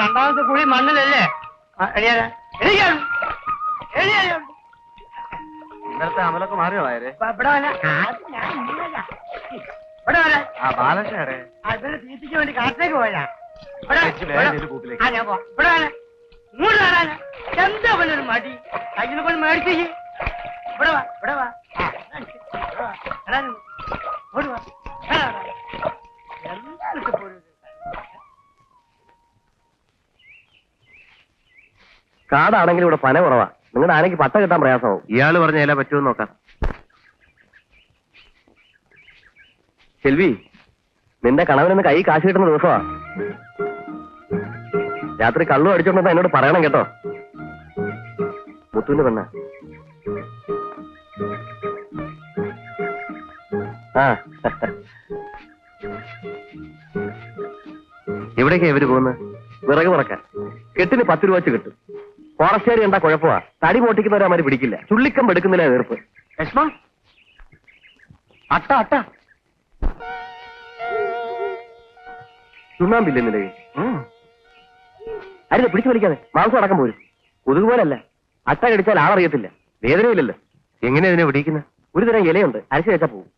രണ്ടാമത്തെ കുഴി മണ്ണിലല്ലേ? ഇന്നലത്തെ അമലൊക്കെ മാറിയോ വരാ. ആ ബാലകൃഷ്ണരെ അതിന് വേണ്ടി കാട്ടിലേക്ക് പോയാ എന്താ അവനൊരു മടി? കയ്യിൽ കൊണ്ട് മേടിച്ചു ഇവിടെ വാ ഇവിടെ വാ. ഇവിടെ വാ. എടാ, നീ ഇങ്ങോട്ട് വാ. എടാ, എടാ. എന്താണ് ഇപ്പൊ ഒരു ഇത്? കാടാണെങ്കിൽ ഇവിടെ പന കുറവാ. നിങ്ങളുടെ ആനയ്ക്ക് പട്ട കിട്ടാൻ പ്രയാസമാവും. ഇയാൾ പറഞ്ഞ എല്ലാ പറ്റുമെന്ന് നോക്കാം. സെൽവി നിന്റെ കണവനെന്ന് കൈ കാശ് കിട്ടുന്ന ദിവസമാ. രാത്രി കള്ളു അടിച്ചോണ്ടെന്ന് എന്നോട് പറയണം കേട്ടോ. മുത്തുവിന്റെ പെണ്ണ. ആ. എവിടേക്കാ ഇവർ പോകുന്നത്? വിറക് പറക്കാൻ. കെട്ടിന് പത്ത് രൂപ വെച്ച് കിട്ടും. ഫോറസ്റ്റുകാർ എന്താ കുഴപ്പമാ? തടി പൊട്ടിക്കുന്നവരമാര് പിടിക്കില്ല. ചുള്ളിക്കം എടുക്കുന്നില്ല തീർപ്പ് അട്ട അട്ട. ചുണ്ണാമ്പില്ലേ നിലവിൽ അരുത് പിടിച്ചു വലിക്കാതെ. മാംസം അടക്കം പോരും. കൊതുക് പോലല്ല അട്ട കടിച്ചാൽ ആളറിയത്തില്ല. വേദനയില്ലല്ലോ. എങ്ങനെയാ ഇതിനെ പിടിക്കുന്നത് ഒരു തരം ഇലയുണ്ട്. അരച്ചു വെച്ചാ പോകും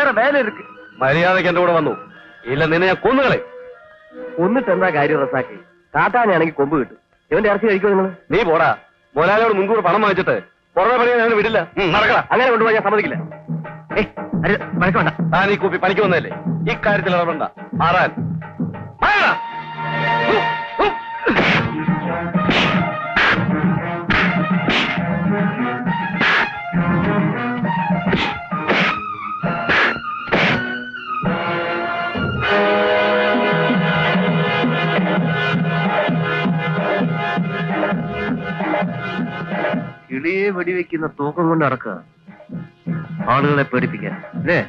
വേറെ വേല ഇருக்கு മര്യാദയ്ക്ക് എന്റെ കൂടെ വന്നു. ഇല്ല നിന്നെ ഞാൻ കൊന്നുകളെ കൊന്നിട്ട് എന്താ കാര്യം റസാക്കി? കാട്ടാനാണെങ്കിൽ കൊമ്പ് കിട്ടും. ഇവന്റെ ഇറച്ചി കഴിക്കോ നിങ്ങൾ നീ പോടാ. മുതലാളിയോട് മുൻകൂർ പണം വാങ്ങിച്ചിട്ട് പുറമെ പണി ഞാൻ വിടില്ല. നടക്കണം അങ്ങനെ കൊണ്ടുപോയി ഞാൻ സമ്മതിക്കില്ല. ആ നീ കൂപ്പി പണിക്ക് വന്നതല്ലേ? ഇക്കാര്യത്തിൽ ഇടപെടണ്ട. മാറാൻ. മാറണം കിളിയെ വെടിവെക്കുന്ന തൂക്കം കൊണ്ട് നടക്കുക. ആളുകളെ പേടിപ്പിക്കാൻ. അല്ലേ.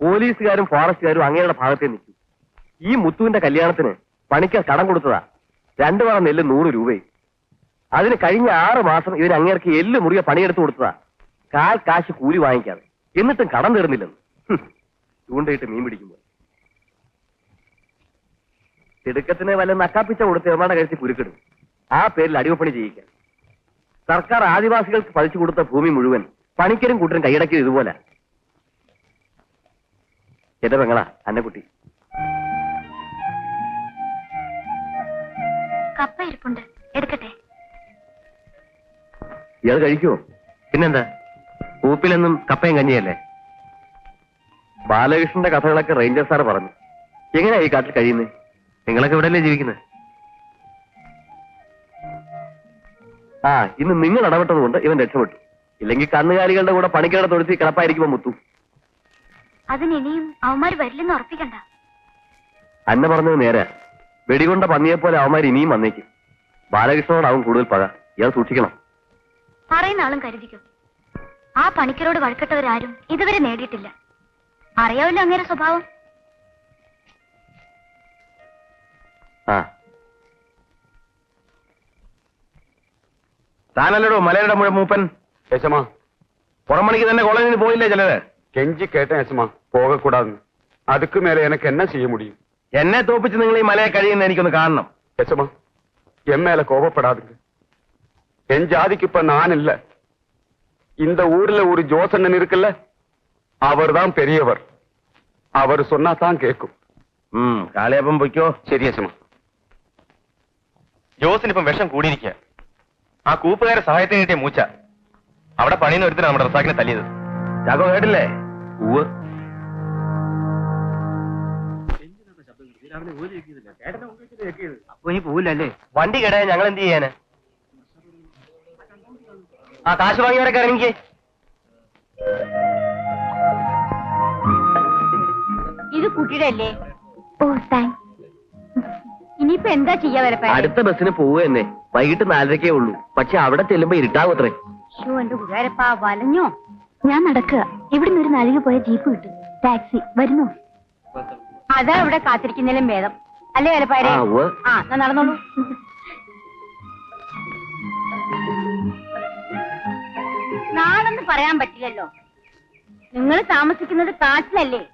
പോലീസുകാരും ഫോറസ്റ്റുകാരും അങ്ങനെയുള്ള ഭാഗത്തെ നിൽക്കും. ഈ മുത്തുവിന്റെ കല്യാണത്തിന് പണിക്ക് കടം കൊടുത്തതാ. രണ്ടു വള നെല്ല് നൂറ് രൂപയും. അതിന് കഴിഞ്ഞ ആറ് മാസം ഇവർ അങ്ങേർക്ക് എല്ല് മുറിയ പണിയെടുത്തു കൊടുത്തതാ. കാൽ കാശ് കൂലി വാങ്ങിക്കാതെ. എന്നിട്ടും കടം തീർന്നില്ലെന്ന്. ചൂണ്ടയിട്ട് മീൻ പിടിക്കുമ്പോൾ തിടുക്കത്തിന് വല്ല നക്കാപ്പിച്ച കൊടുത്ത് എറണാടക കഴിച്ച് കുരുക്കിടും. ആ പേരിൽ അടിവപ്പണി ചെയ്യിക്കാൻ സർക്കാർ ആദിവാസികൾക്ക് പതിച്ചു കൊടുത്ത ഭൂമി മുഴുവൻ പണിക്കരും കൂട്ടരും കൈയടക്കിയത് ഇതുപോലെ. എന്റെ പെങ്ങളാ അന്നക്കുട്ടി കപ്പ ഇരിപ്പുണ്ട്. എടുക്കട്ടെ. ഇയാൾ കഴിക്കുമോ പിന്നെന്താ? കൂപ്പിലെന്നും കപ്പയും കഞ്ഞിയല്ലേ? ബാലകൃഷ്ണന്റെ കഥകളൊക്കെ റേഞ്ചർ സാർ പറഞ്ഞു. എങ്ങനെയാ ഈ കാട്ടിൽ കഴിയുന്നത് നിങ്ങളൊക്കെ ഇവിടെയല്ലേ ജീവിക്കുന്നത്? ആ ഇന്ന് നിങ്ങൾ ഇടപെട്ടത് കൊണ്ട് ഇവൻ രക്ഷപ്പെട്ടു. ഇല്ലെങ്കിൽ കന്നുകാലികളുടെ കൂടെ പണിക്കാരുടെ തൊഴുത്തി കിടപ്പായിരിക്കുമ്പോ മുത്തു? അതിനിനിയും അവന്മാര് വരില്ലെന്ന് ഉറപ്പിക്കണ്ട. അന്ന പറഞ്ഞത് നേരെ. വെടികൊണ്ട പന്നിയെ പോലെ അവന്മാർ ഇനിയും വന്നേക്കും. ബാലകൃഷ്ണനോടാവും കൂടുതൽ പഴ. ഇയാൾ സൂക്ഷിക്കണം. പറയുന്ന ആളും കരുതിക്കും? ആ പണിക്കരോട് വഴക്കട്ടവരാരും ഇതുവരെ നേടിയിട്ടില്ല. അറിയാമല്ലോ അങ്ങേരെ സ്വഭാവം? ആ. താനല്ലടോ മലയുടെ മുഴ മൂപ്പൻ? യശമാ. പുറമണിക്ക് തന്നെ കോളേജിൽ പോയില്ലേ ചിലര്? കെഞ്ചി കേട്ട യശമാ പോകക്കൂടാതെ അതുക്ക് മേലെ എനക്ക് എന്നാ ചെയ്യ മുടിയും? എന്നെ തോപ്പിച്ച് നിങ്ങൾ ഈ മലയെ കഴിയുന്ന എനിക്കൊന്ന് കാണണം. യശമാ മേലെ കോപപ്പെടാതെ എൻ ജാതിക്കിപ്പ നാനില്ല. இந்த ஊர்ல ஒரு ஜோசண்ணன் இருக்குல்ல அவர்தான் பெரியவர் அவர் சொன்னா தான் கேட்கும் ഉം, കാളിയപ്പം പൊയ്ക്കോ சரி யசமா ജോസിനിപ്പം വിഷം കൂടിയിരിക്കുക ആ കൂപ്പുകാരെ സഹായത്തിന് കിട്ടിയ മൂച്ച അവിടെ പണിയുന്ന ഒരുത്തിന് നമ്മുടെ റസാക്കിനെ തല്ലിയത് ചാക്കോ കേട്ടില്ലേ ഉവ് അപ്പൊ ഇനി പോവില്ലല്ലേ വണ്ടി കേടായ ഞങ്ങൾ എന്ത് ചെയ്യാന് ആ കാശ് വാങ്ങിയവരൊക്കെ ഇറങ്ങിക്ക് ഇത് കുട്ടിയുടെ അല്ലേ? ഓ താങ്ക്സ് ഇനിയിപ്പോ എന്താ ചെയ്യാ വരപ്പ അടുത്ത ബസ്സിന് പോവുക തന്നെ വൈകിട്ട് നാലരക്കേ ഉള്ളൂ. പക്ഷെ അവിടെ ചെല്ലുമ്പോ ഇരുട്ടാവത്രേ. ഷോ എന്റെ കുട്ടികാരപ്പാ വലഞ്ഞോ? ഞാൻ നടക്കുക. ഇവിടുന്ന് ഒരു നാലിക പോയ ജീപ്പ് കിട്ടും. ടാക്സി വരുന്നു? അതാ ഇവിടെ കാത്തിരിക്കുന്നതിലും ഭേദം. അല്ലേ വരപ്പാരെ ആ. നടന്നോളൂ. നാളെന്ന് പറയാൻ പറ്റില്ലല്ലോ. നിങ്ങൾ താമസിക്കുന്നത് കാട്ടിലല്ലേ?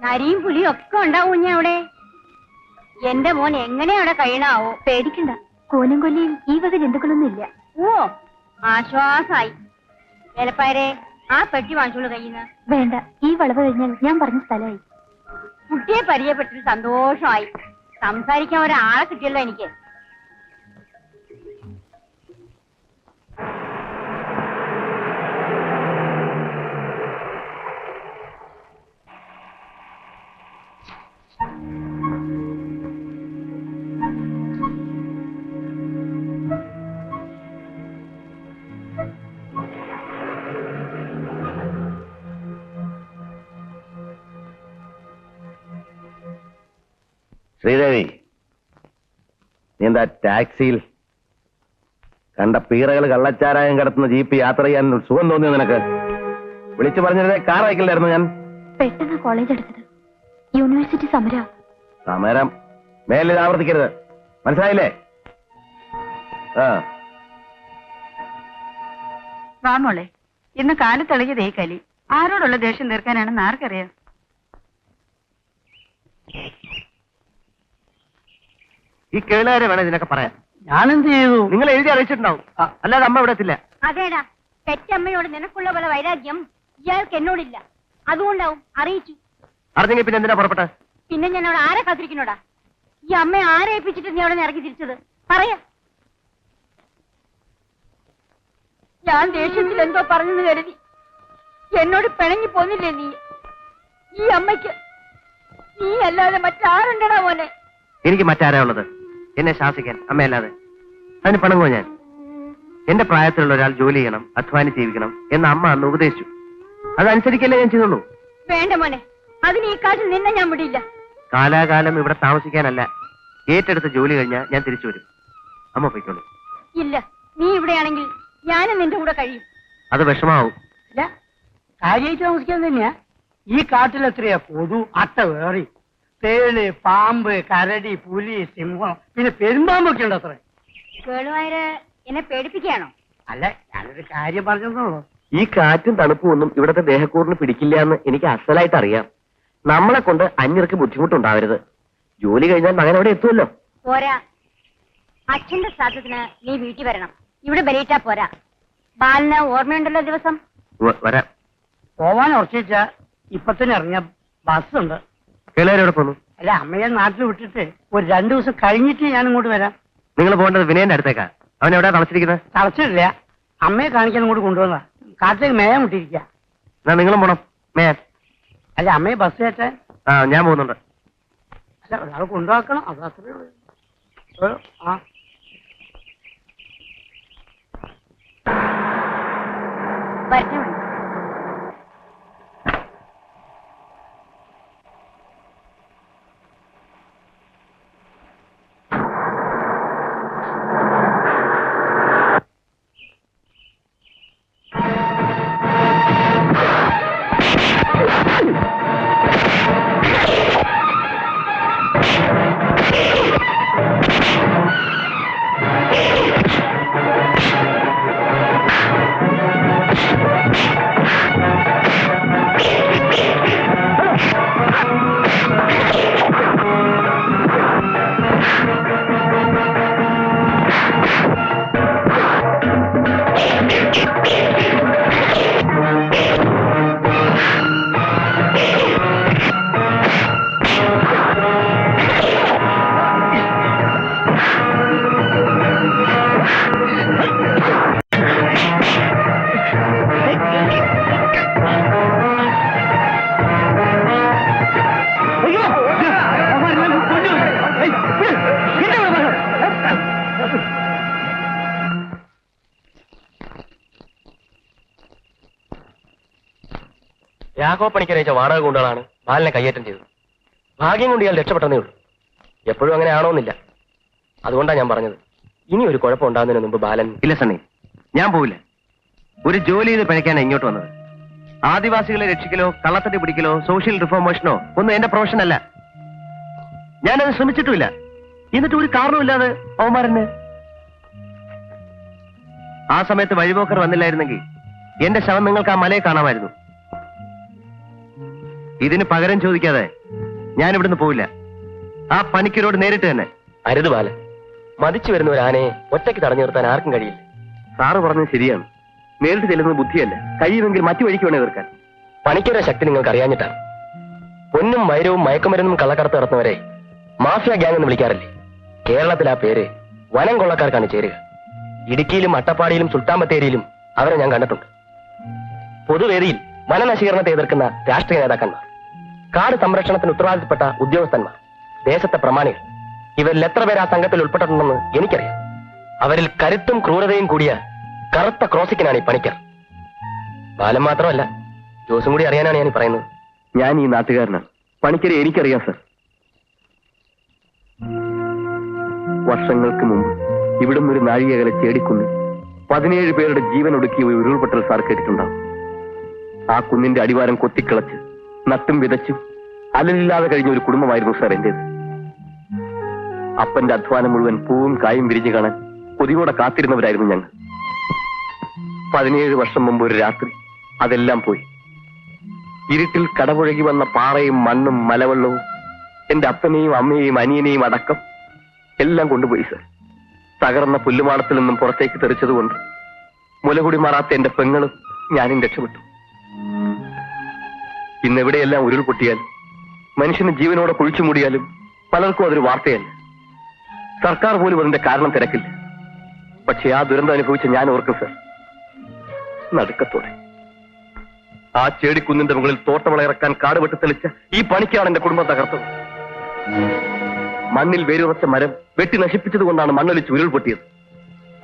നരിയും പുലിയും ഒക്കെ ഉണ്ടാവും ഞാൻ അവിടെ. എന്റെ മോൻ എങ്ങനെ അവിടെ കഴിയണാവോ? പേടിക്കണ്ട. കോനും കൊല്ലിയും ഈ വക ജന്തുക്കളൊന്നും ഇല്ല. ഓ ആശ്വാസായി. വേലപ്പായരെ ആ പെട്ടി വാങ്ങിച്ചോളൂ കയ്യിന്ന്. വേണ്ട ഈ വളവ് കഴിഞ്ഞാൽ ഞാൻ പറഞ്ഞ സ്ഥലമായി. കുട്ടിയെ പരിചയപ്പെട്ടിട്ട് സന്തോഷമായി. സംസാരിക്കാൻ ഒരാളെ കിട്ടിയല്ലോ എനിക്ക്. ശ്രീദേവി നീ എന്താ ടാക്സിയിൽ. കണ്ട പീറകൾ കള്ളച്ചാരായം കിടത്തുന്ന ജീപ്പ് യാത്ര ചെയ്യാൻ സുഖം തോന്നിയോ നിനക്ക്? വിളിച്ചു പറഞ്ഞിരുന്നേ കാർ അയക്കില്ലായിരുന്നു ഞാൻ. പെട്ടെന്ന് കോളേജ് എടുത്തത് യൂണിവേഴ്സിറ്റി സമരം. സമരം മേലിൽ ആവർത്തിക്കരുത്. മനസ്സിലായില്ലേ? ആ. വാമോളെ ഇന്ന് കാലത്തെളിഞ്ഞതേ കലി. ആരോടുള്ള ദേഷ്യം തീർക്കാനാണെന്ന് ആർക്കറിയാം? ഈ കേളുകാരെ വേണം ഇതിനൊക്കെ പറയാൻ. ഞാനെന്ത് ചെയ്തു? നിങ്ങൾ എഴുതി അറിയിച്ചിട്ടുണ്ടാവും. അല്ലാതെ അമ്മ ഇവിടെ എത്തില്ല. അതേടാ പെറ്റമ്മയോട് നിനക്കുള്ള പോലെ വൈരാഗ്യം ഇയാൾക്ക് എന്നോടില്ല. അതുകൊണ്ടാവും അറിയിച്ചു. അറിഞ്ഞെങ്കിൽ പിന്നെ എന്തിനാ പുറപ്പെട്ടെ? പിന്നെ ഞാൻ അവിടെ ആരെ കാത്തിരിക്കണോടാ ഈ അമ്മയെ ആരെ ഏൽപ്പിച്ചിട്ട് നീ അവിടെ ഇറങ്ങി തിരിച്ചത്? പറയാ. ഞാൻ ദേഷ്യത്തിൽ എന്തോ പറഞ്ഞെന്ന് കരുതി. എന്നോട് പിണങ്ങി പോന്നില്ലേ നീ? ഈ അമ്മയ്ക്ക്. നീ അല്ലാതെ മറ്റാരുണ്ടടാ മോനെ? എനിക്ക് മറ്റാരാ ഉള്ളത്? എന്നെ ശാസിക്കാൻ അമ്മയല്ലാതെ. അതിന് പണങ്ങോ ഞാൻ? എന്റെ പ്രായത്തിലുള്ള ഒരാൾ ജോലി ചെയ്യണം അധ്വാനിച്ച് ജീവിക്കണം എന്ന് അമ്മ അന്ന് ഉപദേശിച്ചു. അതനുസരിക്കല്ലേ ഞാൻ ചെയ്തുള്ളൂ? വേണ്ട മോനെ. അതിന് ഈ കാട്ടിൽ നിന്നെ ഞാൻ വിടില്ല. കാലാകാലം ഇവിടെ താമസിക്കാനല്ല. ഏറ്റെടുത്ത ജോലി കഴിഞ്ഞാൽ ഞാൻ തിരിച്ചു വരും. അമ്മ പോയിക്കോളൂ. ഇല്ല നീ ഇവിടെയാണെങ്കിൽ ഞാനും നിന്റെ കൂടെ കഴിയും. അത് വിഷമാവും. ഇല്ല. കാര്യമായിട്ട് താമസിക്കാൻ തന്നെയാ. ഈ കാട്ടിൽ എത്രയാ? കൊതു അട്ട വേറി. തേൾ പാമ്പ് കരടി പുലി സിംഹം പിന്നെ പെരുമ്പാമ്പൊക്കെ ഉണ്ട് അത്ര? കേളുവായര് എന്നെ പേടിപ്പിക്കുകയാണോ? അല്ല ഞാനൊരു കാര്യം പറഞ്ഞെന്നുള്ളൂ ഈ കാറ്റും തണുപ്പും ഒന്നും ഇവിടത്തെ ദേഹക്കൂറിന് പിടിക്കില്ല എന്ന് എനിക്ക് അസലായിട്ട് അറിയാം. നമ്മളെ കൊണ്ട് അന്യർക്ക് ബുദ്ധിമുട്ടുണ്ടാവരുത്. ജോലി കഴിഞ്ഞാൽ മകൻ അവിടെ എത്തുമല്ലോ. പോരാ. അച്ഛന്റെ ശ്രാദ്ധത്തിന് നീ വീട്ടിൽ വരണം. ഇവിടെ ബലിയിട്ടാ പോരാ. ബാലിന് ഓർമ്മയുണ്ടല്ലോ ദിവസം? വരാം. പോവാൻ ഉറച്ചിച്ച ഇപ്പൊ തന്നെ ഇറങ്ങിയ ബസ്സുണ്ട്. പോന്നു? അല്ല അമ്മയെ നാട്ടിൽ വിട്ടിട്ട് ഒരു രണ്ടു ദിവസം കഴിഞ്ഞിട്ട് ഞാൻ ഇങ്ങോട്ട് വരാം. നിങ്ങൾ പോകേണ്ടത് വിനയന്റെ അടുത്തേക്കാ. അവൻ എവിടെയാ തളച്ചിരിക്കുന്നത് തളച്ചിട്ടില്ല. അമ്മയെ കാണിക്കാൻ ഇങ്ങോട്ട് കൊണ്ടുവന്ന കാട്ടിലേക്ക് മേയാൻ വിട്ടിരിക്ക. എന്നാ നിങ്ങളും പോണം. മേ അല്ല അമ്മയെ ബസ് കയറ്റാൻ? ആ ഞാൻ പോകുന്നുണ്ട്. അല്ല ഒരാൾ കൊണ്ടുവാക്കണം അത് അത്രേ ഉള്ളൂ. ആ. വരട്ടെ രാഘവ പണിക്കർ അയച്ച വാടക കൊണ്ടുകളാണ് ബാലനെ കയ്യേറ്റം ചെയ്തത്. ഭാഗ്യം കൊണ്ട് ഇയാൾ രക്ഷപ്പെട്ടതേ ഉള്ളൂ. എപ്പോഴും അങ്ങനെ ആണോന്നില്ല. അതുകൊണ്ടാണ് ഞാൻ പറഞ്ഞത്. ഇനി ഒരു കുഴപ്പം ഉണ്ടാകുന്നതിന് മുമ്പ് ബാലൻ ഇല്ല സണ്ണി ഞാൻ പോവില്ല. ഒരു ജോലി ചെയ്ത് പിഴയ്ക്കാനാണ് ഇങ്ങോട്ട് വന്നത്. ആദിവാസികളെ രക്ഷിക്കലോ കള്ളത്തട്ടി പിടിക്കലോ സോഷ്യൽ റിഫോർമേഷനോ ഒന്നും എന്റെ പ്രൊഫഷൻ അല്ല. ഞാനത് ശ്രമിച്ചിട്ടുമില്ല. എന്നിട്ട് ഒരു കാരണമില്ലാതെ അവന്മാരെ ആ സമയത്ത് വഴിപോക്കർ വന്നില്ലായിരുന്നെങ്കിൽ എന്റെ ശവം നിങ്ങൾക്ക് ആ മലയെ കാണാമായിരുന്നു. ഇതിന് പകരം ചോദിക്കാതെ ഞാൻ ഇവിടുന്ന് പോവില്ല. ആ പണിക്കരോട് നേരിട്ട് തന്നെ. അരുത് ബാല മതിച്ചു വരുന്ന ഒരു ആനയെ ഒറ്റയ്ക്ക് തടഞ്ഞു നിർത്താൻ ആർക്കും കഴിയില്ല. സാറ് പറഞ്ഞത് ശരിയാണ്. നേരിട്ട് ചെല്ലുന്നത് ബുദ്ധിയല്ല. കഴിയുമെങ്കിൽ മറ്റു വഴിക്ക് വേണേ തീർക്കാൻ. പണിക്കരുടെ ശക്തി നിങ്ങൾക്ക് അറിയാഞ്ഞിട്ടാണ്. പൊന്നും വൈരവും മയക്കുമരുന്നും കള്ളക്കടത്ത് നടത്തുന്നവരെ മാഫിയ ഗ്യാങ് എന്ന് വിളിക്കാറില്ലേ? കേരളത്തിൽ ആ പേര് വനം കൊള്ളക്കാർക്കാണ് ചേരുക. ഇടുക്കിയിലും അട്ടപ്പാടിയിലും സുൽത്താൻ ബത്തേരിയിലും അവരെ ഞാൻ കണ്ടിട്ടുണ്ട്. പൊതുവേദിയിൽ വനനശീകരണത്തെ എതിർക്കുന്ന രാഷ്ട്രീയ നേതാക്കന്മാർ. കാട് സംരക്ഷണത്തിന് ഉത്തരവാദിത്തപ്പെട്ട ഉദ്യോഗസ്ഥന്മാർ ദേശത്തെ പ്രമാണികൾ ഇവരിൽ എത്ര പേർ ആ സംഘത്തിൽ ഉൾപ്പെട്ടിട്ടുണ്ടെന്ന് എനിക്കറിയാം. അവരിൽ കരുത്തും ക്രൂരതയും കൂടിയ കറുത്ത ക്രോസിക്കനാണ് ഈ പണിക്കർ. ബാലൻ മാത്രമല്ല ജോസും കൂടി അറിയാനാണ് ഞാൻ പറയുന്നത്. ഞാൻ ഈ നാട്ടുകാരനാണ്. പണിക്കരെ എനിക്കറിയാം സർ. വർഷങ്ങൾക്ക് മുമ്പ് ഇവിടുന്ന് ഒരു നാഴികകലെ ചേടിക്കുന്നു പതിനേഴ് പേരുടെ ജീവൻ ഒടുക്കിയ ഉരുൾപൊട്ടൽ സാർ കേട്ടിട്ടുണ്ടാവും. ആ കുന്നിന്റെ അടിവാരം കൊത്തിക്കിളച്ച് നട്ടും വിതച്ചും അലലില്ലാതെ കഴിഞ്ഞ ഒരു കുടുംബമായിരുന്നു സാർ എന്റേത്. അപ്പന്റെ അധ്വാനം മുഴുവൻ പൂവും കായും വിരിഞ്ഞു കാണാൻ കൊതിയോടെ കാത്തിരുന്നവരായിരുന്നു ഞങ്ങൾ. പതിനേഴ് വർഷം മുമ്പ് ഒരു രാത്രി അതെല്ലാം പോയി. ഇരുട്ടിൽ കടപുഴകി വന്ന പാറയും മണ്ണും മലവെള്ളവും എന്റെ അപ്പനെയും അമ്മയെയും അനിയനെയും അടക്കം എല്ലാം കൊണ്ടുപോയി സർ തകർന്ന പുല്ലുമാടത്തിൽ നിന്നും പുറത്തേക്ക് തെറിച്ചതുകൊണ്ട് മുലകുടി മാറാത്ത എന്റെ പെങ്ങളും ഞാനും രക്ഷപ്പെട്ടു. ഇന്ന് ഉരുൾപൊട്ടിയാൽ മനുഷ്യന് ജീവനോടെ കുഴിച്ചു മൂടിയാലും പലർക്കും അതൊരു വാർത്തയല്ല. സർക്കാർ പോലും അതിന്റെ കാരണം തിരക്കില്ല. പക്ഷെ ആ ദുരന്തം അനുഭവിച്ച ഞാൻ ഓർക്കും സർ. നടുക്കത്തോടെ. ആ ചേടിക്കുന്നിന്റെ മുകളിൽ തോട്ടവളയിറക്കാൻ കാട് വെട്ടി തെളിച്ച ഈ പണിക്കാണ് എന്റെ കുടുംബം തകർത്തത്. മണ്ണിൽ വേരുറച്ച മരം വെട്ടി നശിപ്പിച്ചത് കൊണ്ടാണ് മണ്ണൊലിച്ച് ഉരുൾപൊട്ടിയത്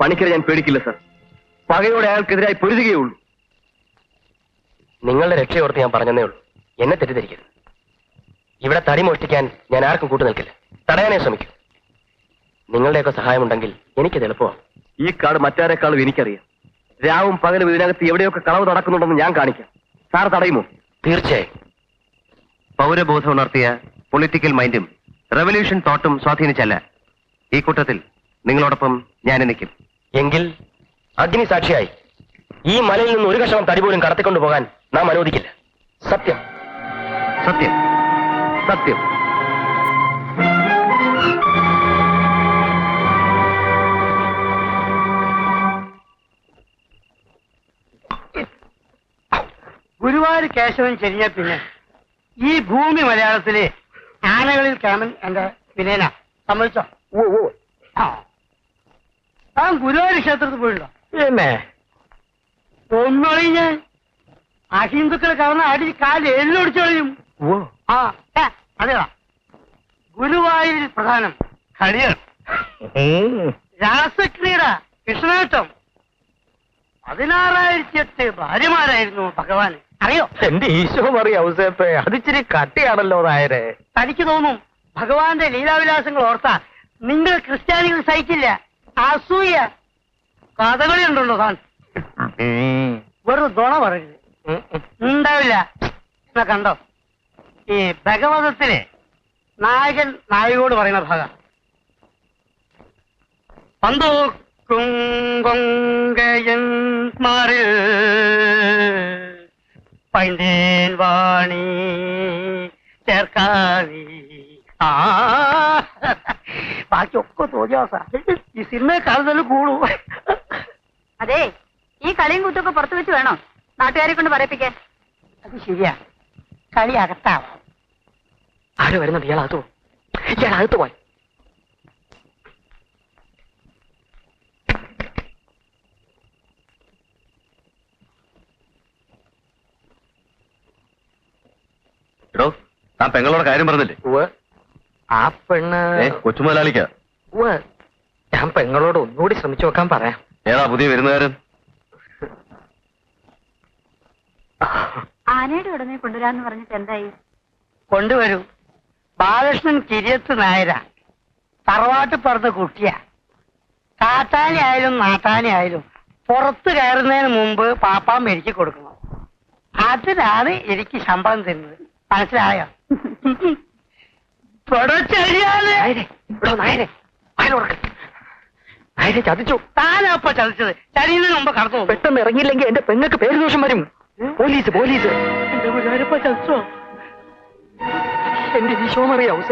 പണിക്കരെ ഞാൻ പേടിക്കില്ല സർ. പകയോടെ അയാൾക്കെതിരായി പൊരുതുകയുള്ളൂ നിങ്ങളുടെ രക്ഷയോർത്ത് ഞാൻ പറഞ്ഞതേ ഉള്ളൂ. എന്നെ തെറ്റിദ്ധരിക്കരുത്. ഇവിടെ തടി മോഷ്ടിക്കാൻ ഞാൻ ആർക്കും കൂട്ടു നിൽക്കില്ല. തടയാനേ ശ്രമിക്കും. നിങ്ങളുടെയൊക്കെ സഹായമുണ്ടെങ്കിൽ എനിക്കത് എളുപ്പമാണ്. ഈ കാട് മറ്റാരെക്കാളും എനിക്കറിയാം. രാവും പകലും ഇതിനകത്ത് എവിടെയൊക്കെ കളവ് നടക്കുന്നുണ്ടെന്ന് ഞാൻ കാണിക്കാം. സാർ തടയുമോ? തീർച്ചയായും. പൗരബോധം ഉണർത്തിയ പൊളിറ്റിക്കൽ മൈൻഡും റെവല്യൂഷൻ തോട്ടും സ്വാധീനിച്ചല്ല. ഈ കൂട്ടത്തിൽ നിങ്ങളോടൊപ്പം ഞാൻ നിൽക്കും. എങ്കിൽ അഗ്നി സാക്ഷിയായി ഈ മലയിൽ നിന്ന് ഒരു കഷണം തടി പോലും കടത്തിക്കൊണ്ടു പോകാൻ നാം അനുവദിക്കില്ല. സത്യം. സത്യം. സത്യം. ഗുരുവായൂർ കേശവൻ ചെരിഞ്ഞ പിന്നെ ഈ ഭൂമി മലയാളത്തിലെ ആനകളിൽ കേമൻ എന്റെ വിനയന. സമ്മതിച്ചോ? ആ. ഗുരുവായൂർ ക്ഷേത്രത്തിൽ പോയിട്ടോ? എന്നെ ഒന്നൊഴിഞ്ഞ് അഹിന്ദുക്കൾ കവർന്ന അടി കാൽ എല്ലൊടിച്ചു കളയും ആ അതെടാ. ഗുരുവായൂരിൽ പ്രധാനം കളിയാണ് രാസക്രീഡ കൃഷ്ണേട്ടം പതിനാറായിരത്തി എട്ട് ഭാര്യമാരായിരുന്നു ഭഗവാൻ. അറിയോ? എന്റെ ഈശോ മറിയ ഔസേപ്പേ അതിച്ചിരി കട്ടിയാണല്ലോ നായരെ. തനിക്ക് തോന്നും ഭഗവാന്റെ ലീലാവിലാസങ്ങൾ ഓർത്താ നിങ്ങൾ ക്രിസ്ത്യാനികൾ സഹിക്കില്ല അസൂയ. കഥകളി ഉണ്ടല്ലോ താൻ. വെറും തുണ പറയരുത്. ഉണ്ടാവില്ല. കണ്ടോ? ഈ ഭഗവതത്തിലെ നായകൻ നായകോട് പറയുന്ന ഭാഗം. പന്തോക്കും കൊങ്കയന്മാരിൽ പൈന്തേൻ വാണി ചേർക്കാവി. ആ ബാക്കിയൊക്കെ തോന്നിയാസ ഈ സിനിമയെ കാണുന്നതിൽ കൂടു. അതെ ഈ കളിയും കുത്തൊക്കെ പുറത്തു വെച്ച് വേണോ? നാട്ടുകാരെ കൊണ്ട് പറയിപ്പിക്കാൻ. അത് ശരിയാ. കളി അകത്താവാം. ആര് വരുന്നത്? ഇയാൾ അകത്തു ഇയാൾ അകത്ത് പോയി. എടോ താൻ പെങ്ങളോട് കാര്യം പറഞ്ഞില്ലേ? ആ പെണ്ണ് കൊച്ചുമുതലാളിക്ക. ഉവ്വ്. ഞാൻ പെങ്ങളോട് ഒന്നുകൂടി ശ്രമിച്ചു നോക്കാൻ പറയാം. ഏതാ പുതിയ വരുന്നകാരൻ? ആനയുടെ ഉടനെ കൊണ്ടുവരാന്ന് പറഞ്ഞിട്ട് എന്തായി? കൊണ്ടുവരൂ. ബാലകൃഷ്ണൻ കിരിയത്ത് നായര. തറവാട്ട് പറഞ്ഞ കുട്ടിയാ. കാട്ടാനി ആയാലും നാട്ടാനി ആയാലും പുറത്ത് കയറുന്നതിന് മുമ്പ് പാപ്പാൻ മേടിച്ചു കൊടുക്കണം. അതിനാണ് എനിക്ക് ശമ്പളം തരുന്നത്. മനസ്സിലായോ? ചതിച്ചു. താനപ്പ ചതിച്ചത്. ചരിയുന്നതിന് മുമ്പ് കടന്നു പെട്ടെന്ന് ഇറങ്ങിയില്ലെങ്കിൽ എന്റെ പെങ്ങൾക്ക് പേര് ദോഷം വരും. Police police. ചതിച്ചോ? എന്റെ ഈശോമറിയാവും